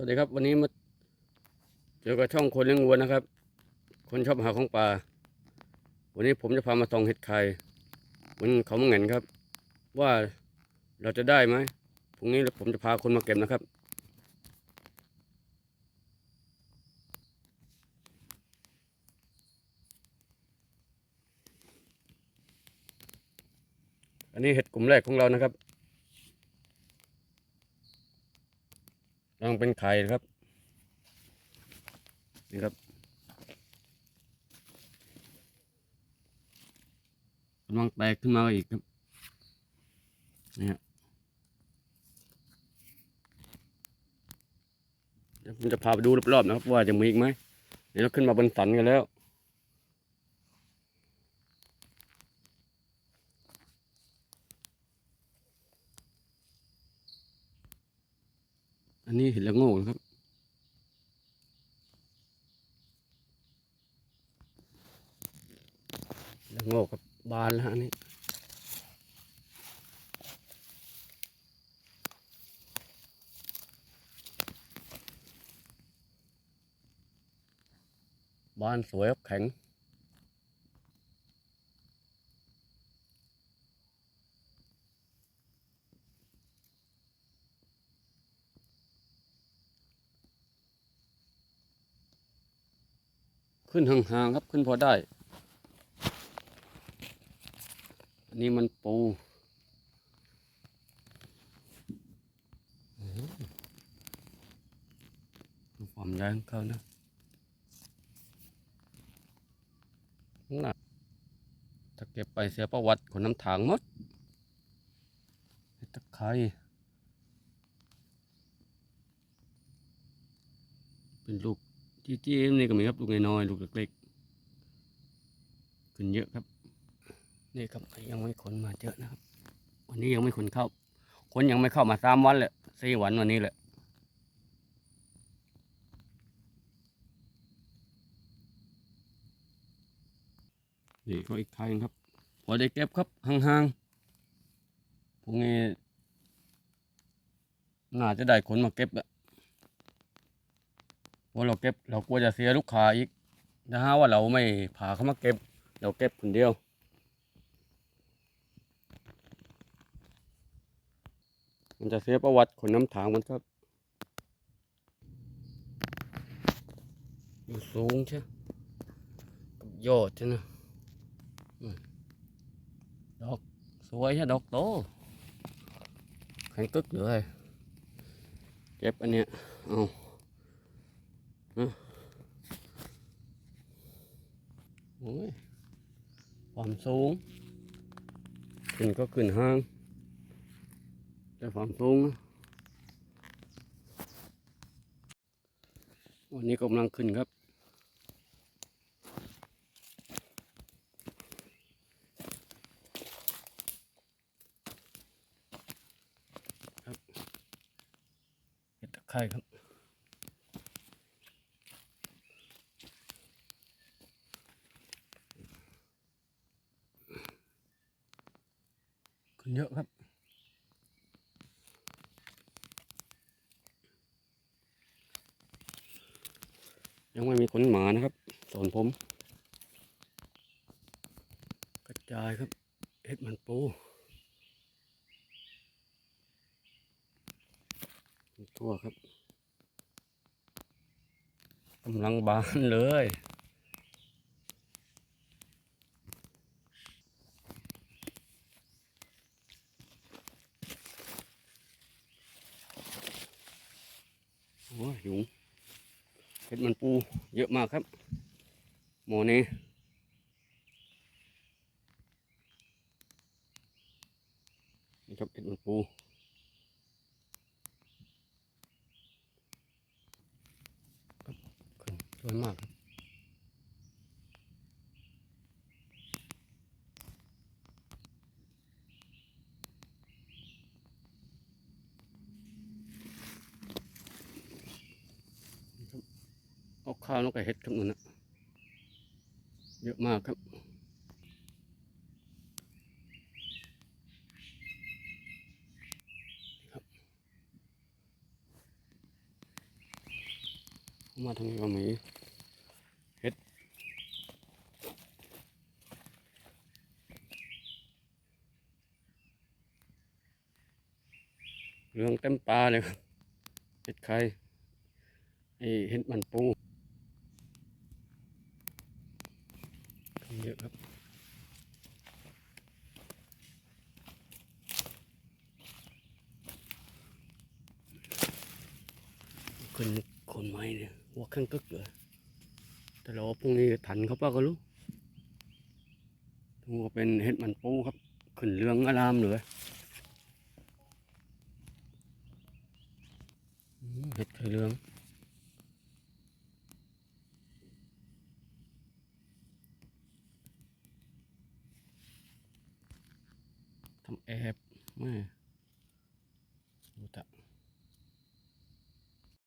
วัสดีครับวันนี้มาเจอกับช่องคนเลี้ยงวัวนะครับ คนชอบหาของป่า วันนี้ผมจะพามาส่องเห็ดไข่บนเขามังเงินครับ ว่าเราจะได้ไหมพรุ่งนี้ผมจะพาคนมาเก็บนะครับ อันนี้เห็ดกลุ่มแรกของเรานะครับ ยังเป็นไข่ครับ นี่ครับกำลังแตกขึ้นมาอีกครับนี่ฮะเดี๋ยวผมจะพาไปดูรอบๆนะครับ ว่าจะมีอีกไหมเดี๋ยวเราขึ้นมาบนสันกันแล้ว อันนี้เห็นแล้วโง่นะครับ แล้วโง่กับบานแล้วอันนี่บานสวยครับแข็ง ขึ้นห่างๆครับขึ้นพอได้ อันนี้มันปูโอ้โหดูความแรงเขานะน่ะถ้าเก็บไปเสียประวัติของน้ำถางมดเห็ดตะไคร้เป็นลูก จี้ๆนี่ก็มีครับลูกน้อยๆลูกเล็กๆขึ้นเยอะครับนี่ครับยังไม่ขนมาเยอะนะครับ วันนี้ยังไม่ขนเข้าคนยังไม่เข้ามาสามวันเลยสี่วันวันนี้แหละนี่ก็อีกทางครับ พอได้เก็บครับห่างๆพวกนี้น่าจะได้ขนมาเก็บอะ เพราเราเก็บเรากลัวจะเสียลูกค้าอีกถ้าหาว่าเราไม่พาเขามาเก็บ เราเก็บคนเดียว มันจะเสียประวัติคนน้ำถางมันครับอยู่สูงใช่กับยอดใช่นะอืมดอกสวยใช่ดอกโตแข็งกึกเลยเก็บอันเนี้ยเอา โอ้ยความสูง ขึ้นก็ขึ้นห้าง แต่ความสูง วันนี้กำลังขึ้นครับ ครับเห็ดตะไคร้ครับ เยอะครับ ยังไม่มีขนหมานะครับส่วนผม กระจายครับเห็ดมันปูทั่วครับกำลังบานเลย ยุงเห็ดมันปูเยอะมากครับ หมอนี้นี่ครับเห็ดมันปูสวยมากครับ ข้าวแล้วก็เห็ดครับนั่นนะเยอะมากครับมาทางนี้ก็มีเห็ดเรื่องเต็มปลาเลยครับเห็ดไข่ไอเห็ดมันปู เยอะครับขึ้นคนไม้เนี่ยหัวข้างกึกเลยแต่เราพรุ่งนี้ทันเขาป่ะก็รู้ทั้งหมดเป็นเห็ดมันปูครับขึ้นเรื่องอารามเลยอืมเห็ดไข่เหลือง app. Man.